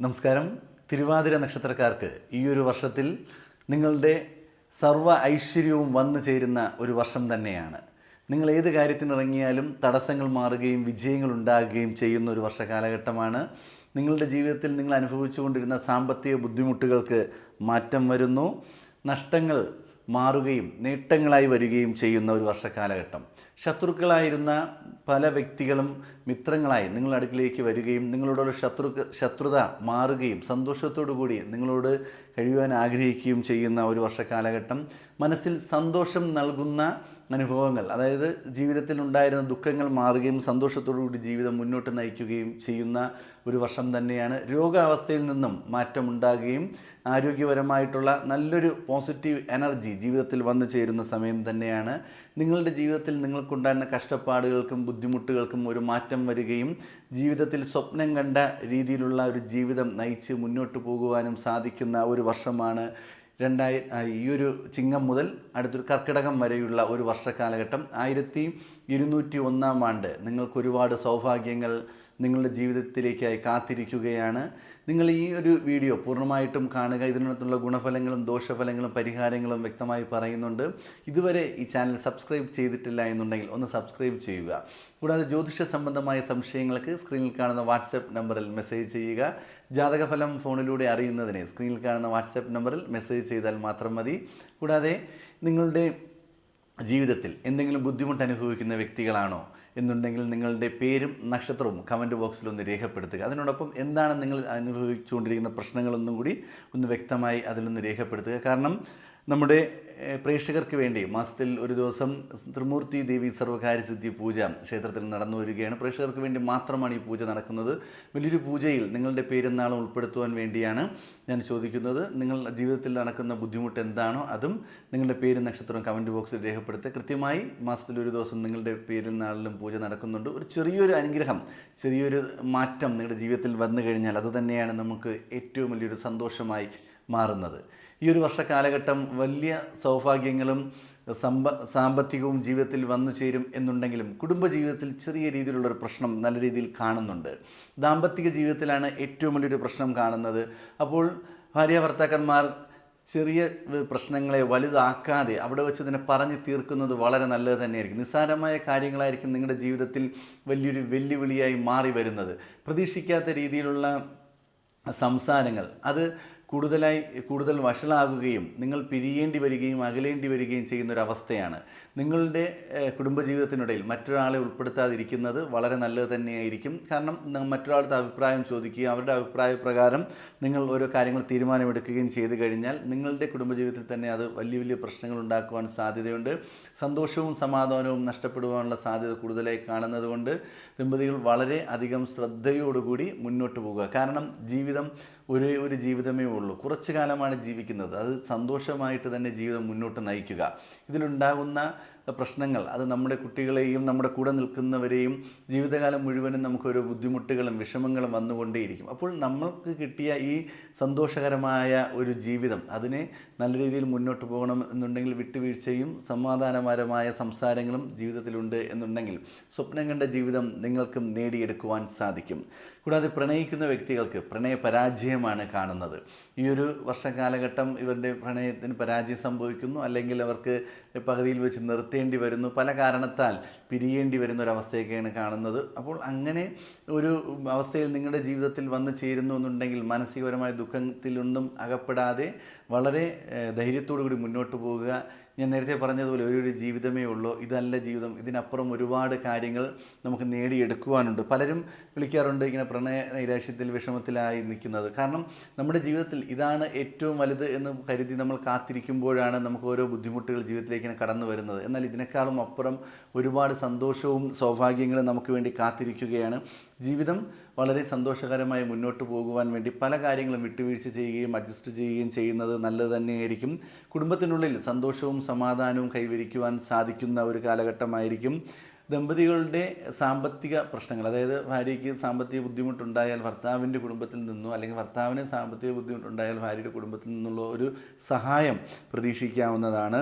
നമസ്കാരം. തിരുവാതിര നക്ഷത്രക്കാർക്ക് ഈ ഒരു വർഷത്തിൽ നിങ്ങളുടെ സർവ ഐശ്വര്യവും വന്നു ചേരുന്ന ഒരു വർഷം തന്നെയാണ്. നിങ്ങൾ ഏത് കാര്യത്തിനിറങ്ങിയാലും തടസ്സങ്ങൾ മാറുകയും വിജയങ്ങൾ ഉണ്ടാകുകയും ചെയ്യുന്ന ഒരു വർഷ കാലഘട്ടമാണ്. നിങ്ങളുടെ ജീവിതത്തിൽ നിങ്ങൾ അനുഭവിച്ചുകൊണ്ടിരുന്ന സാമ്പത്തിക ബുദ്ധിമുട്ടുകൾക്ക് മാറ്റം വരുന്നു. നഷ്ടങ്ങൾ മാറുകയും നേട്ടങ്ങളായി വരികയും ചെയ്യുന്ന ഒരു വർഷക്കാലഘട്ടം ശത്രുക്കളായിരുന്ന പല വ്യക്തികളും മിത്രങ്ങളായി നിങ്ങളുടെ അടുക്കിലേക്ക് വരികയും നിങ്ങളോടുള്ള ശത്രു ശത്രുത മാറുകയും സന്തോഷത്തോടു കൂടി നിങ്ങളോട് കഴിയുവാൻ ആഗ്രഹിക്കുകയും ചെയ്യുന്ന ഒരു വർഷക്കാലഘട്ടം മനസ്സിൽ സന്തോഷം നൽകുന്ന അനുഭവങ്ങൾ അതായത് ജീവിതത്തിൽ ഉണ്ടായിരുന്ന ദുഃഖങ്ങൾ മാറുകയും സന്തോഷത്തോടു കൂടി ജീവിതം മുന്നോട്ട് നയിക്കുകയും ചെയ്യുന്ന ഒരു വർഷം തന്നെയാണ് രോഗാവസ്ഥയിൽ നിന്നും മാറ്റമുണ്ടാകുകയും ആരോഗ്യപരമായിട്ടുള്ള നല്ലൊരു പോസിറ്റീവ് എനർജി ജീവിതത്തിൽ വന്നു ചേരുന്ന സമയം തന്നെയാണ്. നിങ്ങളുടെ ജീവിതത്തിൽ നിങ്ങൾക്കുണ്ടായിരുന്ന കഷ്ടപ്പാടുകൾക്കും ബുദ്ധിമുട്ടുകൾക്കും ഒരു മാറ്റം വരികയും ജീവിതത്തിൽ സ്വപ്നം കണ്ട രീതിയിലുള്ള ഒരു ജീവിതം നയിച്ച് മുന്നോട്ട് പോകുവാനും സാധിക്കുന്ന ഒരു വർഷമാണ് രണ്ടായി ഈ ഒരു ചിങ്ങം മുതൽ അടുത്തൊരു കർക്കിടകം വരെയുള്ള ഒരു വർഷക്കാലഘട്ടം ആയിരത്തി ഇരുന്നൂറ്റി ഒന്നാം ആണ്ട് നിങ്ങൾക്ക് ഒരുപാട് സൗഭാഗ്യങ്ങൾ നിങ്ങളുടെ ജീവിതത്തിലേക്കായി കാത്തിരിക്കുകയാണ്. നിങ്ങൾ ഈ ഒരു വീഡിയോ പൂർണമായിട്ടും കാണുക. ഇതിനകത്തുള്ള ഗുണഫലങ്ങളും ദോഷഫലങ്ങളും പരിഹാരങ്ങളും വ്യക്തമായി പറയുന്നുണ്ട്. ഇതുവരെ ഈ ചാനൽ സബ്സ്ക്രൈബ് ചെയ്തിട്ടില്ല എന്നുണ്ടെങ്കിൽ ഒന്ന് സബ്സ്ക്രൈബ് ചെയ്യുക. കൂടാതെ ജ്യോതിഷ സംബന്ധമായ സംശയങ്ങൾക്ക് സ്ക്രീനിൽ കാണുന്ന വാട്സപ്പ് നമ്പറിൽ മെസ്സേജ് ചെയ്യുക. ജാതകഫലം ഫോണിലൂടെ അറിയുന്നതിന് സ്ക്രീനിൽ കാണുന്ന വാട്സപ്പ് നമ്പറിൽ മെസ്സേജ് ചെയ്താൽ മാത്രം മതി. കൂടാതെ നിങ്ങളുടെ ജീവിതത്തിൽ എന്തെങ്കിലും ബുദ്ധിമുട്ട് അനുഭവിക്കുന്ന വ്യക്തികളാണോ? എന്നുണ്ടെങ്കിൽ നിങ്ങളുടെ പേരും നക്ഷത്രവും കമന്റ് ബോക്സിൽ ഒന്ന് രേഖപ്പെടുത്തുക. അതിനോടൊപ്പം എന്താണ് നിങ്ങൾ അനുഭവിച്ചുകൊണ്ടിരിക്കുന്ന പ്രശ്നങ്ങളൊന്നും കൂടി ഒന്ന് വ്യക്തമായി അതിലൊന്ന് രേഖപ്പെടുത്തുക. കാരണം നമ്മുടെ പ്രേക്ഷകർക്ക് വേണ്ടി മാസത്തിൽ ഒരു ദിവസം ത്രിമൂർത്തി ദേവി സർവകാര്യ സിദ്ധി പൂജ ക്ഷേത്രത്തിൽ നടന്നു വരികയാണ്. പ്രേക്ഷകർക്ക് വേണ്ടി മാത്രമാണ് ഈ പൂജ നടക്കുന്നത്. വലിയൊരു പൂജയിൽ നിങ്ങളുടെ പേരെന്നാളും നാളും ഉൾപ്പെടുത്തുവാൻ വേണ്ടിയാണ് ഞാൻ ചോദിക്കുന്നത്. നിങ്ങൾ ജീവിതത്തിൽ നടക്കുന്ന ബുദ്ധിമുട്ട് എന്താണോ അതും നിങ്ങളുടെ പേര് നക്ഷത്രം കമന്റ് ബോക്സിൽ രേഖപ്പെടുത്തുക. കൃത്യമായി മാസത്തിൽ ഒരു ദിവസം നിങ്ങളുടെ പേരെന്നാളിലും നാളിലും പൂജ നടക്കുന്നുണ്ട്. ഒരു ചെറിയൊരു അനുഗ്രഹം ചെറിയൊരു മാറ്റം നിങ്ങളുടെ ജീവിതത്തിൽ വന്നു കഴിഞ്ഞാൽ അതുതന്നെയാണ് നമുക്ക് ഏറ്റവും വലിയൊരു സന്തോഷമായി മാറുന്നത്. ഈ ഒരു വർഷ കാലഘട്ടം വലിയ സൗഭാഗ്യങ്ങളും സമ്പ സാമ്പത്തികവും ജീവിതത്തിൽ വന്നു ചേരും എന്നുണ്ടെങ്കിലും കുടുംബജീവിതത്തിൽ ചെറിയ രീതിയിലുള്ള ഒരു പ്രശ്നം നല്ല രീതിയിൽ കാണുന്നുണ്ട്. ദാമ്പത്തിക ജീവിതത്തിലാണ് ഏറ്റവും വലിയൊരു പ്രശ്നം കാണുന്നത്. അപ്പോൾ ഭാര്യ ഭർത്താക്കന്മാർ ചെറിയ പ്രശ്നങ്ങളെ വലുതാക്കാതെ അവിടെ വെച്ച് തന്നെ പറഞ്ഞ് തീർക്കുന്നത് വളരെ നല്ലത് തന്നെയായിരിക്കും. നിസ്സാരമായ കാര്യങ്ങളായിരിക്കും നിങ്ങളുടെ ജീവിതത്തിൽ വലിയൊരു വെല്ലുവിളിയായി മാറി വരുന്നത്. പ്രതീക്ഷിക്കാത്ത രീതിയിലുള്ള സംസാരങ്ങൾ അത് കൂടുതലായി കൂടുതൽ വഷളാകുകയും നിങ്ങൾ പിരിയേണ്ടി വരികയും അകലേണ്ടി വരികയും ചെയ്യുന്ന ഒരു അവസ്ഥയാണ്. നിങ്ങളുടെ കുടുംബജീവിതത്തിനിടയിൽ മറ്റൊരാളെ ഉൾപ്പെടുത്താതിരിക്കുന്നത് വളരെ നല്ലത് തന്നെയായിരിക്കും. കാരണം മറ്റൊരാളുടെ അഭിപ്രായം ചോദിക്കുകയും അവരുടെ അഭിപ്രായ പ്രകാരം നിങ്ങൾ ഓരോ കാര്യങ്ങൾ തീരുമാനമെടുക്കുകയും ചെയ്തു കഴിഞ്ഞാൽ നിങ്ങളുടെ കുടുംബജീവിതത്തിൽ തന്നെ അത് വലിയ വലിയ പ്രശ്നങ്ങൾ ഉണ്ടാക്കുവാൻ സാധ്യതയുണ്ട്. സന്തോഷവും സമാധാനവും നഷ്ടപ്പെടുവാനുള്ള സാധ്യത കൂടുതലായി കാണുന്നത് കൊണ്ട് ദമ്പതികൾ വളരെ അധികം ശ്രദ്ധയോടുകൂടി മുന്നോട്ട് പോകുക. കാരണം ജീവിതം ഒരേ ഒരു ജീവിതമേ ഉള്ളൂ. കുറച്ചു കാലമാണ് ജീവിക്കുന്നത്. അത് സന്തോഷമായിട്ട് തന്നെ ജീവിതം മുന്നോട്ട് നയിക്കുക. ഇതിലുണ്ടാകുന്ന പ്രശ്നങ്ങൾ. അത് നമ്മുടെ കുട്ടികളെയും നമ്മുടെ കൂടെ നിൽക്കുന്നവരെയും ജീവിതകാലം മുഴുവനും നമുക്ക് ഓരോ ബുദ്ധിമുട്ടുകളും വിഷമങ്ങളും വന്നുകൊണ്ടേയിരിക്കും. അപ്പോൾ നമ്മൾക്ക് കിട്ടിയ ഈ സന്തോഷകരമായ ഒരു ജീവിതം അതിനെ നല്ല രീതിയിൽ മുന്നോട്ട് പോകണം എന്നുണ്ടെങ്കിൽ വിട്ടുവീഴ്ചയും സമാധാനപരമായ സംസാരങ്ങളും ജീവിതത്തിലുണ്ട് എന്നുണ്ടെങ്കിൽ സ്വപ്നം കണ്ട ജീവിതം നിങ്ങൾക്കും നേടിയെടുക്കുവാൻ സാധിക്കും. കൂടാതെ പ്രണയിക്കുന്ന വ്യക്തികൾക്ക് പ്രണയ പരാജയമാണ് കാണുന്നത്. ഈ ഒരു വർഷകാലഘട്ടം ഇവരുടെ പ്രണയത്തിന് പരാജയം സംഭവിക്കുന്നു. അല്ലെങ്കിൽ അവർക്ക് പകുതിയിൽ വെച്ച് നിർത്തേണ്ടി വരുന്നു. പല കാരണത്താൽ പിരിയേണ്ടി വരുന്ന ഒരു അവസ്ഥയൊക്കെയാണ് കാണുന്നത്. അപ്പോൾ അങ്ങനെ ഒരു അവസ്ഥയിൽ നിങ്ങളുടെ ജീവിതത്തിൽ വന്നു ചേരുന്നു എന്നുണ്ടെങ്കിൽ മാനസികപരമായ ദുഃഖത്തിലൊന്നും അകപ്പെടാതെ വളരെ ധൈര്യത്തോടു കൂടി മുന്നോട്ട് പോകുക. ഞാൻ നേരത്തെ പറഞ്ഞതുപോലെ ഒരു ഒരു ജീവിതമേ ഉള്ളൂ. ഇതല്ല ജീവിതം. ഇതിനപ്പുറം ഒരുപാട് കാര്യങ്ങൾ നമുക്ക് നേടിയെടുക്കുവാനുണ്ട്. പലരും വിളിക്കാറുണ്ട് ഇങ്ങനെ പ്രണയ നൈരാശ്യത്തിൽ വിഷമത്തിലായി നിൽക്കുന്നത്. കാരണം നമ്മുടെ ജീവിതത്തിൽ ഇതാണ് ഏറ്റവും വലുത് എന്ന് കരുതി നമ്മൾ കാത്തിരിക്കുമ്പോഴാണ് നമുക്ക് ഓരോ ബുദ്ധിമുട്ടുകൾ ജീവിതത്തിലേക്ക് ഇങ്ങനെ കടന്നു വരുന്നത്. എന്നാൽ ഇതിനേക്കാളും അപ്പുറം ഒരുപാട് സന്തോഷവും സൗഭാഗ്യങ്ങളും നമുക്ക് വേണ്ടി കാത്തിരിക്കുകയാണ്. ജീവിതം വളരെ സന്തോഷകരമായി മുന്നോട്ട് പോകുവാൻ വേണ്ടി പല കാര്യങ്ങളും വിട്ടുവീഴ്ച ചെയ്യുകയും അഡ്ജസ്റ്റ് ചെയ്യുകയും ചെയ്യുന്നത് നല്ലത് തന്നെയായിരിക്കും. കുടുംബത്തിനുള്ളിൽ സന്തോഷവും സമാധാനവും കൈവരിക്കുവാൻ സാധിക്കുന്ന ഒരു കാലഘട്ടമായിരിക്കും. ദമ്പതികളുടെ സാമ്പത്തിക പ്രശ്നങ്ങൾ അതായത് ഭാര്യയ്ക്ക് സാമ്പത്തിക ബുദ്ധിമുട്ടുണ്ടായാൽ ഭർത്താവിന്റെ കുടുംബത്തിൽ നിന്നോ അല്ലെങ്കിൽ ഭർത്താവിന് സാമ്പത്തിക ബുദ്ധിമുട്ടുണ്ടായാൽ ഭാര്യയുടെ കുടുംബത്തിൽ നിന്നുള്ള ഒരു സഹായം പ്രതീക്ഷിക്കാവുന്നതാണ്.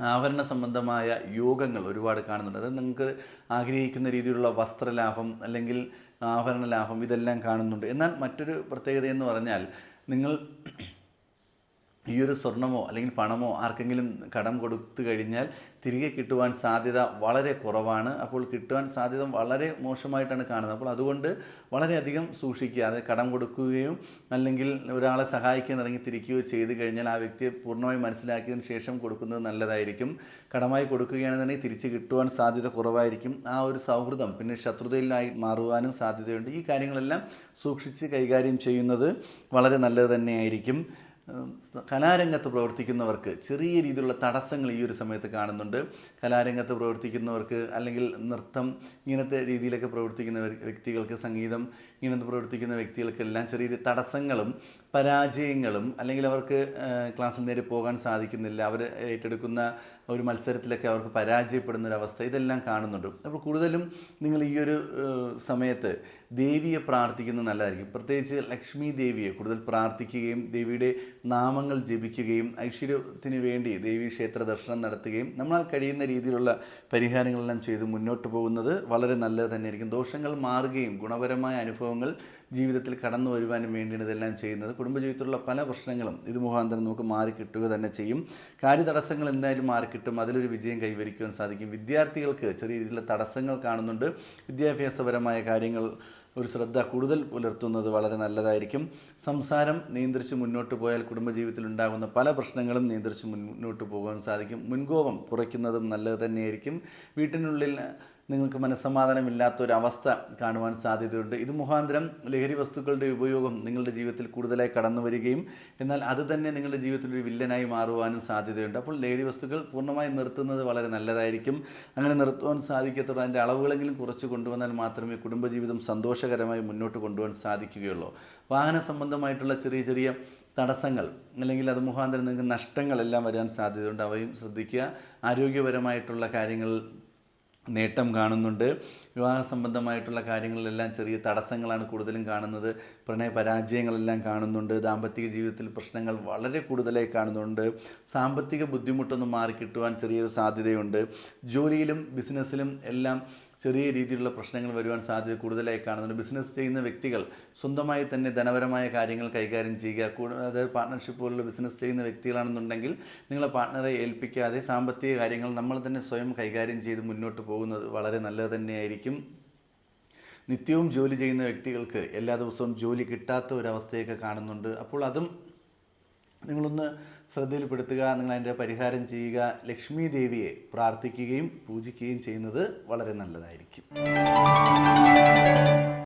ആഭരണ സംബന്ധമായ യോഗങ്ങൾ ഒരുപാട് കാണുന്നുണ്ട്. അത് നിങ്ങൾക്ക് ആഗ്രഹിക്കുന്ന രീതിയിലുള്ള വസ്ത്രലാഭം അല്ലെങ്കിൽ ആഭരണ ലാഭം ഇതെല്ലാം കാണുന്നുണ്ട്. എന്നാൽ മറ്റൊരു പ്രത്യേകത എന്ന് പറഞ്ഞാൽ നിങ്ങൾ ഈ ഒരു സ്വർണമോ അല്ലെങ്കിൽ പണമോ ആർക്കെങ്കിലും കടം കൊടുത്തു കഴിഞ്ഞാൽ തിരികെ കിട്ടുവാൻ സാധ്യത വളരെ കുറവാണ്. അപ്പോൾ കിട്ടുവാൻ സാധ്യത വളരെ മോശമായിട്ടാണ് കാണുന്നത്. അപ്പോൾ അതുകൊണ്ട് വളരെയധികം സൂക്ഷിക്കുക. അത് കടം കൊടുക്കുകയും അല്ലെങ്കിൽ ഒരാളെ സഹായിക്കാൻ ഇറങ്ങി തിരിക്കുകയോ ചെയ്തു കഴിഞ്ഞാൽ ആ വ്യക്തിയെ പൂർണമായി മനസ്സിലാക്കിയതിന് ശേഷം കൊടുക്കുന്നത് നല്ലതായിരിക്കും. കടമായി കൊടുക്കുകയാണെന്നുണ്ടെങ്കിൽ തിരിച്ച് കിട്ടുവാൻ സാധ്യത കുറവായിരിക്കും. ആ ഒരു സൗഹൃദം പിന്നെ ശത്രുതയിലായി മാറുവാനും സാധ്യതയുണ്ട്. ഈ കാര്യങ്ങളെല്ലാം സൂക്ഷിച്ച് കൈകാര്യം ചെയ്യുന്നത് വളരെ നല്ലത് തന്നെയായിരിക്കും. കലാരംഗത്ത് പ്രവർത്തിക്കുന്നവർക്ക് ചെറിയ രീതിയിലുള്ള തടസ്സങ്ങൾ ഈ ഒരു സമയത്ത് കാണുന്നുണ്ട്. കലാരംഗത്ത് പ്രവർത്തിക്കുന്നവർക്ക് അല്ലെങ്കിൽ നൃത്തം ഇങ്ങനത്തെ രീതിയിലൊക്കെ പ്രവർത്തിക്കുന്ന വ്യക്തികൾക്ക് സംഗീതം ഇങ്ങനത്തെ പ്രവർത്തിക്കുന്ന വ്യക്തികൾക്കെല്ലാം ചെറിയ തടസ്സങ്ങളും പരാജയങ്ങളും അല്ലെങ്കിൽ അവർക്ക് ക്ലാസ്സിൽ നേരെ പോകാൻ സാധിക്കുന്നില്ല അവർ ഏറ്റെടുക്കുന്ന ഒരു മത്സരത്തിലൊക്കെ അവർക്ക് പരാജയപ്പെടുന്ന ഒരു അവസ്ഥ ഇതെല്ലാം കാണുന്നുണ്ട്. അപ്പോൾ കൂടുതലും നിങ്ങൾ ഈ ഒരു സമയത്ത് ദേവിയെ പ്രാർത്ഥിക്കുന്നത് നല്ലതായിരിക്കും. പ്രത്യേകിച്ച് ലക്ഷ്മി ദേവിയെ കൂടുതൽ പ്രാർത്ഥിക്കുകയും ദേവിയുടെ നാമങ്ങൾ ജപിക്കുകയും ഐശ്വര്യത്തിന് വേണ്ടി ദേവി ക്ഷേത്ര ദർശനം നടത്തുകയും നമ്മളാൽ കഴിയുന്ന രീതിയിലുള്ള പരിഹാരങ്ങളെല്ലാം ചെയ്ത് മുന്നോട്ട് പോകുന്നത് വളരെ നല്ലത് തന്നെയായിരിക്കും. ദോഷങ്ങൾ മാറുകയും ഗുണപരമായ അനുഭവങ്ങൾ ജീവിതത്തിൽ കടന്നു വരുവാനും വേണ്ടിയാണ് ഇതെല്ലാം ചെയ്യുന്നത്. കുടുംബജീവിതത്തിലുള്ള പല പ്രശ്നങ്ങളും ഇത് മുഖാന്തരം നമുക്ക് മാറി കിട്ടുക തന്നെ ചെയ്യും. കാര്യതടസ്സങ്ങൾ എന്തായാലും മാറിക്കിട്ടും അതിലൊരു വിജയം കൈവരിക്കുവാൻ സാധിക്കും. വിദ്യാർത്ഥികൾക്ക് ചെറിയ രീതിയിലുള്ള തടസ്സങ്ങൾ കാണുന്നുണ്ട്. വിദ്യാഭ്യാസപരമായ കാര്യങ്ങൾ ഒരു ശ്രദ്ധ കൂടുതൽ പുലർത്തുന്നത് വളരെ നല്ലതായിരിക്കും. സംസാരം നിയന്ത്രിച്ച് മുന്നോട്ട് പോയാൽ കുടുംബജീവിതത്തിൽ ഉണ്ടാകുന്ന പല പ്രശ്നങ്ങളും നിയന്ത്രിച്ച് മുന്നോട്ട് പോകാൻ സാധിക്കും. മുൻകോപം കുറയ്ക്കുന്നതും നല്ലത് തന്നെയായിരിക്കും. വീട്ടിനുള്ളിൽ നിങ്ങൾക്ക് മനസ്സമാധാനമില്ലാത്ത ഒരു അവസ്ഥ കാണുവാൻ സാധ്യതയുണ്ട്. ഇത് മുഖാന്തരം ലഹരി വസ്തുക്കളുടെ ഉപയോഗം നിങ്ങളുടെ ജീവിതത്തിൽ കൂടുതലായി കടന്നു വരികയും എന്നാൽ അത് തന്നെ നിങ്ങളുടെ ജീവിതത്തിൽ ഒരു വില്ലനായി മാറുവാനും സാധ്യതയുണ്ട്. അപ്പോൾ ലഹരി വസ്തുക്കൾ പൂർണമായി നിർത്തുന്നത് വളരെ നല്ലതായിരിക്കും. അങ്ങനെ നിർത്തുവാൻ സാധിക്കത്തുള്ളൂ അതിന്റെ അളവുകളെങ്കിലും കുറച്ച് കൊണ്ടുവന്നാൽ മാത്രമേ കുടുംബജീവിതം സന്തോഷകരമായി മുന്നോട്ട് കൊണ്ടുപോകാൻ സാധിക്കുകയുള്ളൂ. വാഹന സംബന്ധമായിട്ടുള്ള ചെറിയ ചെറിയ തടസ്സങ്ങൾ അല്ലെങ്കിൽ അത് മുഖാന്തരം നിങ്ങൾക്ക് നഷ്ടങ്ങളെല്ലാം വരാൻ സാധ്യതയുണ്ട്. അവയും ശ്രദ്ധിക്കുക. ആരോഗ്യപരമായിട്ടുള്ള കാര്യങ്ങൾ നേട്ടം കാണുന്നുണ്ട്. വിവാഹ സംബന്ധമായിട്ടുള്ള കാര്യങ്ങളിലെല്ലാം ചെറിയ തടസ്സങ്ങളാണ് കൂടുതലും കാണുന്നത്. പ്രണയ പരാജയങ്ങളെല്ലാം കാണുന്നുണ്ട്. ദാമ്പത്തിക ജീവിതത്തിൽ പ്രശ്നങ്ങൾ വളരെ കൂടുതലായി കാണുന്നുണ്ട്. സാമ്പത്തിക ബുദ്ധിമുട്ടൊന്നും മാറിക്കിട്ടുവാൻ ചെറിയൊരു സാധ്യതയുണ്ട്. ജോലിയിലും ബിസിനസ്സിലും എല്ലാം ചെറിയ രീതിയിലുള്ള പ്രശ്നങ്ങൾ വരുവാൻ സാധ്യത കൂടുതലായി കാണുന്നുണ്ട്. ബിസിനസ് ചെയ്യുന്ന വ്യക്തികൾ സ്വന്തമായി തന്നെ ധനപരമായ കാര്യങ്ങൾ കൈകാര്യം ചെയ്യുക കൂടാതെ പാർട്ട്ണർഷിപ്പ് പോലുള്ള ബിസിനസ് ചെയ്യുന്ന വ്യക്തികളാണെന്നുണ്ടെങ്കിൽ നിങ്ങളെ പാർട്ട്ണറെ ഏൽപ്പിക്കാതെ സാമ്പത്തിക കാര്യങ്ങൾ നമ്മൾ തന്നെ സ്വയം കൈകാര്യം ചെയ്ത് മുന്നോട്ട് പോകുന്നത് വളരെ നല്ലത് തന്നെയായിരിക്കും. നിത്യവും ജോലി ചെയ്യുന്ന വ്യക്തികൾക്ക് എല്ലാ ദിവസവും ജോലി കിട്ടാത്ത ഒരവസ്ഥയൊക്കെ കാണുന്നുണ്ട്. അപ്പോൾ അതും നിങ്ങളൊന്ന് ശ്രദ്ധയിൽപ്പെടുത്തുക നിങ്ങൾ അതിന്റെ പരിഹാരം ചെയ്യുക ലക്ഷ്മി ദേവിയെ പ്രാർത്ഥിക്കുകയും പൂജിക്കുകയും ചെയ്യുന്നത് വളരെ നല്ലതായിരിക്കും.